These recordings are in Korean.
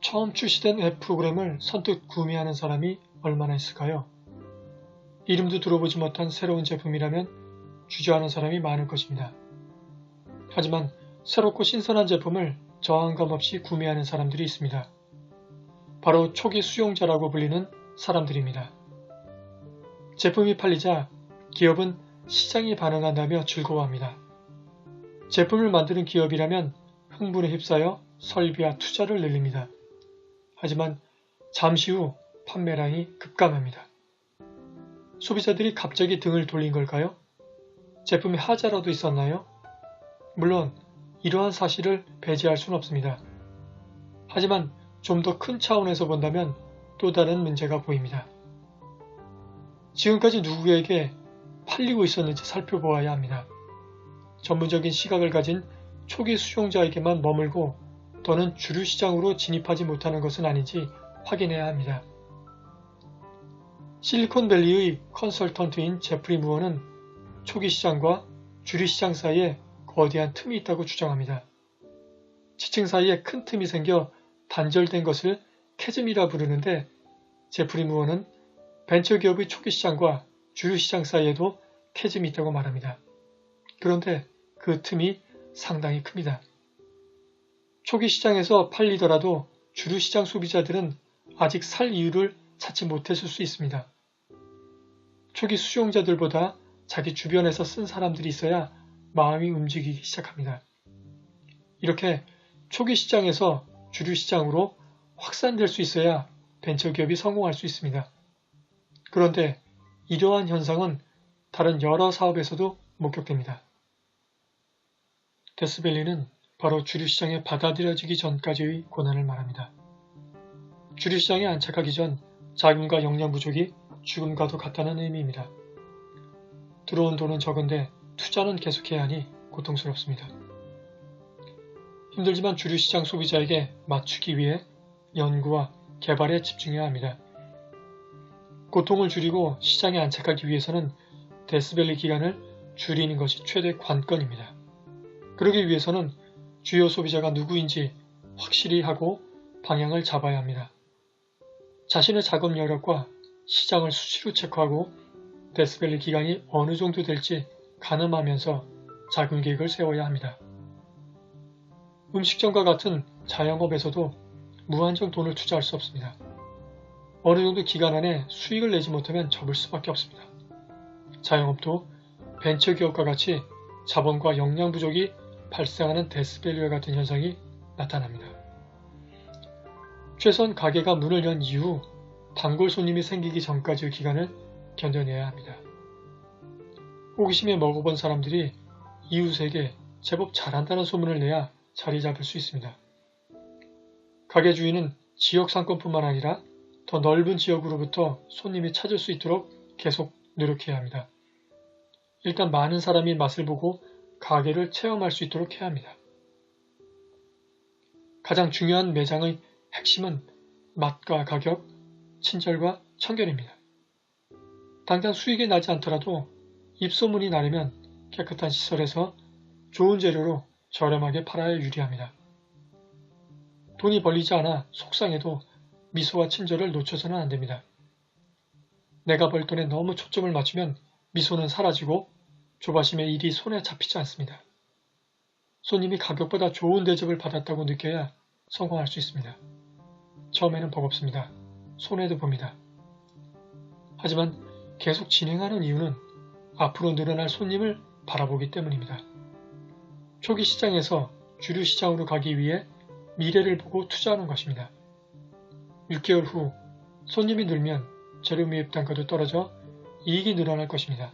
처음 출시된 앱 프로그램을 선뜻 구매하는 사람이 얼마나 있을까요? 이름도 들어보지 못한 새로운 제품이라면 주저하는 사람이 많을 것입니다. 하지만 새롭고 신선한 제품을 저항감 없이 구매하는 사람들이 있습니다. 바로 초기 수용자라고 불리는 사람들입니다. 제품이 팔리자 기업은 시장이 반응한다며 즐거워합니다. 제품을 만드는 기업이라면 흥분에 휩싸여 설비와 투자를 늘립니다. 하지만 잠시 후 판매량이 급감합니다. 소비자들이 갑자기 등을 돌린 걸까요? 제품에 하자라도 있었나요? 물론 이러한 사실을 배제할 수는 없습니다. 하지만 좀 더 큰 차원에서 본다면 또 다른 문제가 보입니다. 지금까지 누구에게 팔리고 있었는지 살펴보아야 합니다. 전문적인 시각을 가진 초기 수용자에게만 머물고 더는 주류 시장으로 진입하지 못하는 것은 아닌지 확인해야 합니다. 실리콘밸리의 컨설턴트인 제프리 무어는 초기 시장과 주류 시장 사이에 거대한 틈이 있다고 주장합니다. 지층 사이에 큰 틈이 생겨 단절된 것을 캐즘이라 부르는데 제프리 무어는 벤처 기업의 초기 시장과 주류 시장 사이에도 캐즘이 있다고 말합니다. 그런데 그 틈이 상당히 큽니다. 초기 시장에서 팔리더라도 주류 시장 소비자들은 아직 살 이유를 찾지 못했을 수 있습니다. 초기 수용자들보다 자기 주변에서 쓴 사람들이 있어야 마음이 움직이기 시작합니다. 이렇게 초기 시장에서 주류 시장으로 확산될 수 있어야 벤처기업이 성공할 수 있습니다. 그런데 이러한 현상은 다른 여러 사업에서도 목격됩니다. 데스밸리는 바로 주류시장에 받아들여지기 전까지의 고난을 말합니다. 주류시장에 안착하기 전 자금과 역량 부족이 죽음과도 같다는 의미입니다. 들어온 돈은 적은데 투자는 계속해야 하니 고통스럽습니다. 힘들지만 주류시장 소비자에게 맞추기 위해 연구와 개발에 집중해야 합니다. 고통을 줄이고 시장에 안착하기 위해서는 데스밸리 기간을 줄이는 것이 최대 관건입니다. 그러기 위해서는 주요 소비자가 누구인지 확실히 하고 방향을 잡아야 합니다. 자신의 작업 여력과 시장을 수시로 체크하고 데스밸리 기간이 어느 정도 될지 가늠하면서 작은 계획을 세워야 합니다. 음식점과 같은 자영업에서도 무한정 돈을 투자할 수 없습니다. 어느 정도 기간 안에 수익을 내지 못하면 접을 수밖에 없습니다. 자영업도 벤처기업과 같이 자본과 역량 부족이 발생하는 데스밸류와 같은 현상이 나타납니다. 최소한 가게가 문을 연 이후 단골 손님이 생기기 전까지의 기간을 견뎌내야 합니다. 호기심에 먹어본 사람들이 이웃에게 제법 잘한다는 소문을 내야 자리 잡을 수 있습니다. 가게 주인은 지역 상권뿐만 아니라 더 넓은 지역으로부터 손님이 찾을 수 있도록 계속 노력해야 합니다. 일단 많은 사람이 맛을 보고 가게를 체험할 수 있도록 해야 합니다. 가장 중요한 매장의 핵심은 맛과 가격, 친절과 청결입니다. 당장 수익이 나지 않더라도 입소문이 나려면 깨끗한 시설에서 좋은 재료로 저렴하게 팔아야 유리합니다. 돈이 벌리지 않아 속상해도 미소와 친절을 놓쳐서는 안 됩니다. 내가 벌 돈에 너무 초점을 맞추면 미소는 사라지고 조바심의 일이 손에 잡히지 않습니다. 손님이 가격보다 좋은 대접을 받았다고 느껴야 성공할 수 있습니다. 처음에는 버겁습니다. 손해도 봅니다. 하지만 계속 진행하는 이유는 앞으로 늘어날 손님을 바라보기 때문입니다. 초기 시장에서 주류 시장으로 가기 위해 미래를 보고 투자하는 것입니다. 6개월 후 손님이 늘면 재료 매입 단가도 떨어져 이익이 늘어날 것입니다.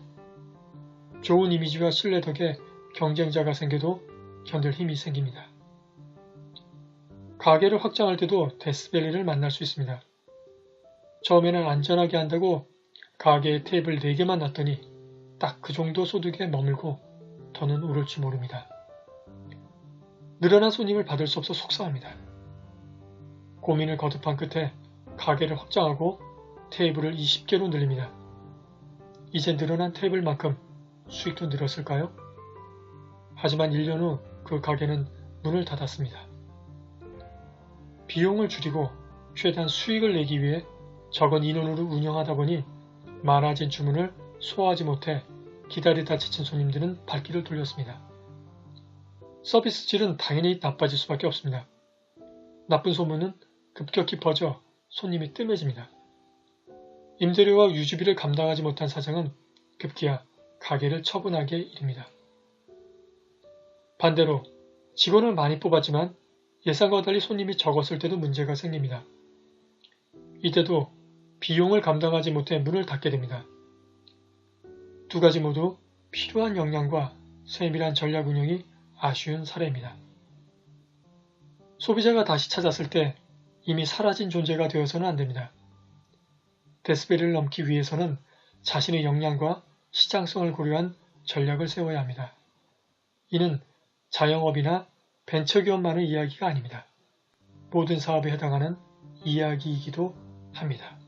좋은 이미지와 신뢰 덕에 경쟁자가 생겨도 견딜 힘이 생깁니다. 가게를 확장할 때도 데스밸리를 만날 수 있습니다. 처음에는 안전하게 한다고 가게에 테이블 4개만 놨더니 딱 그 정도 소득에 머물고 더는 오를지 모릅니다. 늘어난 손님을 받을 수 없어 속상합니다. 고민을 거듭한 끝에 가게를 확장하고 테이블을 20개로 늘립니다. 이제 늘어난 테이블만큼 수익도 늘었을까요? 하지만 1년 후 그 가게는 문을 닫았습니다. 비용을 줄이고 최대한 수익을 내기 위해 적은 인원으로 운영하다 보니 많아진 주문을 소화하지 못해 기다리다 지친 손님들은 발길을 돌렸습니다. 서비스 질은 당연히 나빠질 수밖에 없습니다. 나쁜 소문은 급격히 퍼져 손님이 뜸해집니다. 임대료와 유지비를 감당하지 못한 사장은 급기야 가게를 처분하게 이릅니다. 반대로 직원을 많이 뽑았지만 예상과 달리 손님이 적었을 때도 문제가 생깁니다. 이때도 비용을 감당하지 못해 문을 닫게 됩니다. 두 가지 모두 필요한 역량과 세밀한 전략 운영이 아쉬운 사례입니다. 소비자가 다시 찾았을 때 이미 사라진 존재가 되어서는 안 됩니다. 데스벨을 넘기 위해서는 자신의 역량과 시장성을 고려한 전략을 세워야 합니다. 이는 자영업이나 벤처기업만의 이야기가 아닙니다. 모든 사업에 해당하는 이야기이기도 합니다.